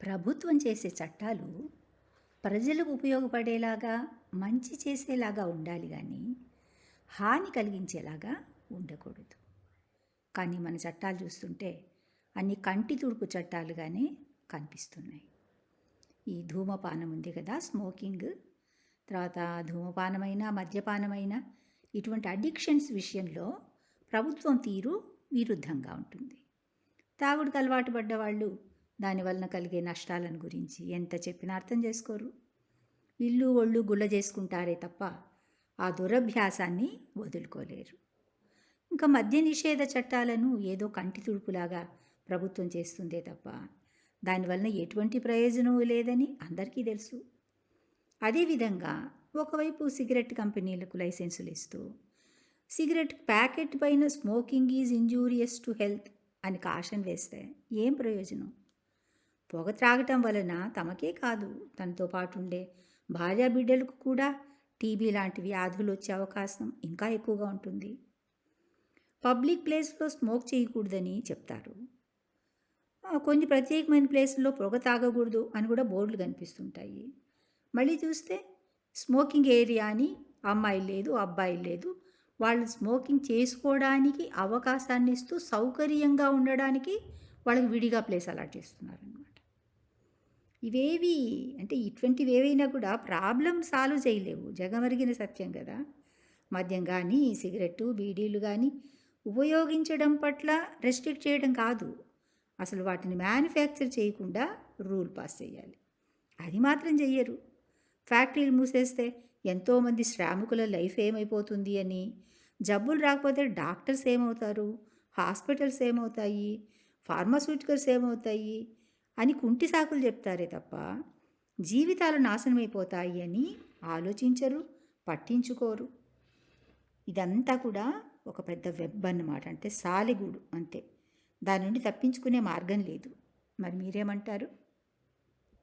ప్రభుత్వం చేసే చట్టాలు ప్రజలకు ఉపయోగపడేలాగా మంచి చేసేలాగా ఉండాలి కానీ హాని కలిగించేలాగా ఉండకూడదు. కానీ మన చట్టాలు చూస్తుంటే అన్ని కంటి తుడుపు చట్టాలుగానే కనిపిస్తున్నాయి. ఈ ధూమపానం ఉంది కదా స్మోకింగ్. తర్వాత ధూమపానమైన మద్యపానమైన ఇటువంటి అడిక్షన్స్ విషయంలో ప్రభుత్వం తీరు విరుద్ధంగా ఉంటుంది. తాగుడుకు అలవాటు పడ్డ వాళ్ళు దానివలన కలిగే నష్టాలను గురించి ఎంత చెప్పినా అర్థం చేసుకోరు. ఇల్లు ఒళ్ళు గుల్ల చేసుకుంటారే తప్ప ఆ దురభ్యాసాన్ని వదులుకోలేరు. ఇంకా మద్య నిషేధ చట్టాలను ఏదో కంటి తుడుపులాగా ప్రభుత్వం చేస్తుందే తప్ప దానివలన ఎటువంటి ప్రయోజనం లేదని అందరికీ తెలుసు. అదేవిధంగా ఒకవైపు సిగరెట్ కంపెనీలకు లైసెన్సులు ఇస్తూ సిగరెట్ ప్యాకెట్ పైన smoking is injurious to health అని కాషన్ వేస్తే ఏం ప్రయోజనం? పొగ త్రాగటం వలన తమకే కాదు తనతో పాటుండే భార్య బిడ్డలకు కూడా టీబీ లాంటి వ్యాధులు వచ్చే అవకాశం ఇంకా ఎక్కువగా ఉంటుంది. పబ్లిక్ ప్లేస్లో స్మోక్ చేయకూడదని చెప్తారు. కొన్ని ప్రత్యేకమైన ప్లేస్లో పొగ తాగకూడదు అని కూడా బోర్డులు కనిపిస్తుంటాయి. మళ్ళీ చూస్తే స్మోకింగ్ ఏరియా అని అమ్మాయిలు లేదు అబ్బాయి లేదు వాళ్ళు స్మోకింగ్ చేసుకోవడానికి అవకాశాన్ని ఇస్తూ సౌకర్యంగా ఉండడానికి వాళ్ళకి విడిగా ప్లేస్ అలాట్ చేస్తున్నారు ఇవేవి అంటే ఇటువంటివి ఏవైనా కూడా ప్రాబ్లం సాల్వ్ చేయలేవు. జగమరిగిన సత్యం కదా. మద్యం కానీ సిగరెట్టు బీడీలు కానీ ఉపయోగించడం పట్ల రెస్ట్రిక్ట్ చేయడం కాదు. అసలు వాటిని మ్యానుఫ్యాక్చర్ చేయకుండా రూల్ పాస్ చేయాలి. అది మాత్రం చెయ్యరు. ఫ్యాక్టరీలు మూసేస్తే ఎంతోమంది శ్రామికుల లైఫ్ ఏమైపోతుంది అని. జబ్బులు రాకపోతే డాక్టర్స్ ఏమవుతారు? హాస్పిటల్స్ ఏమవుతాయి? ఫార్మాస్యూటికల్స్ ఏమవుతాయి? అని కుంటి సాకులు చెప్తారే తప్ప జీవితాలు నాశనమైపోతాయి అని ఆలోచించరు పట్టించుకోరు. ఇదంతా కూడా ఒక పెద్ద వెబ్ అన్నమాట. అంటే సాలెగూడు అంతే. దాని నుండి తప్పించుకునే మార్గం లేదు. మరి మీరేమంటారు?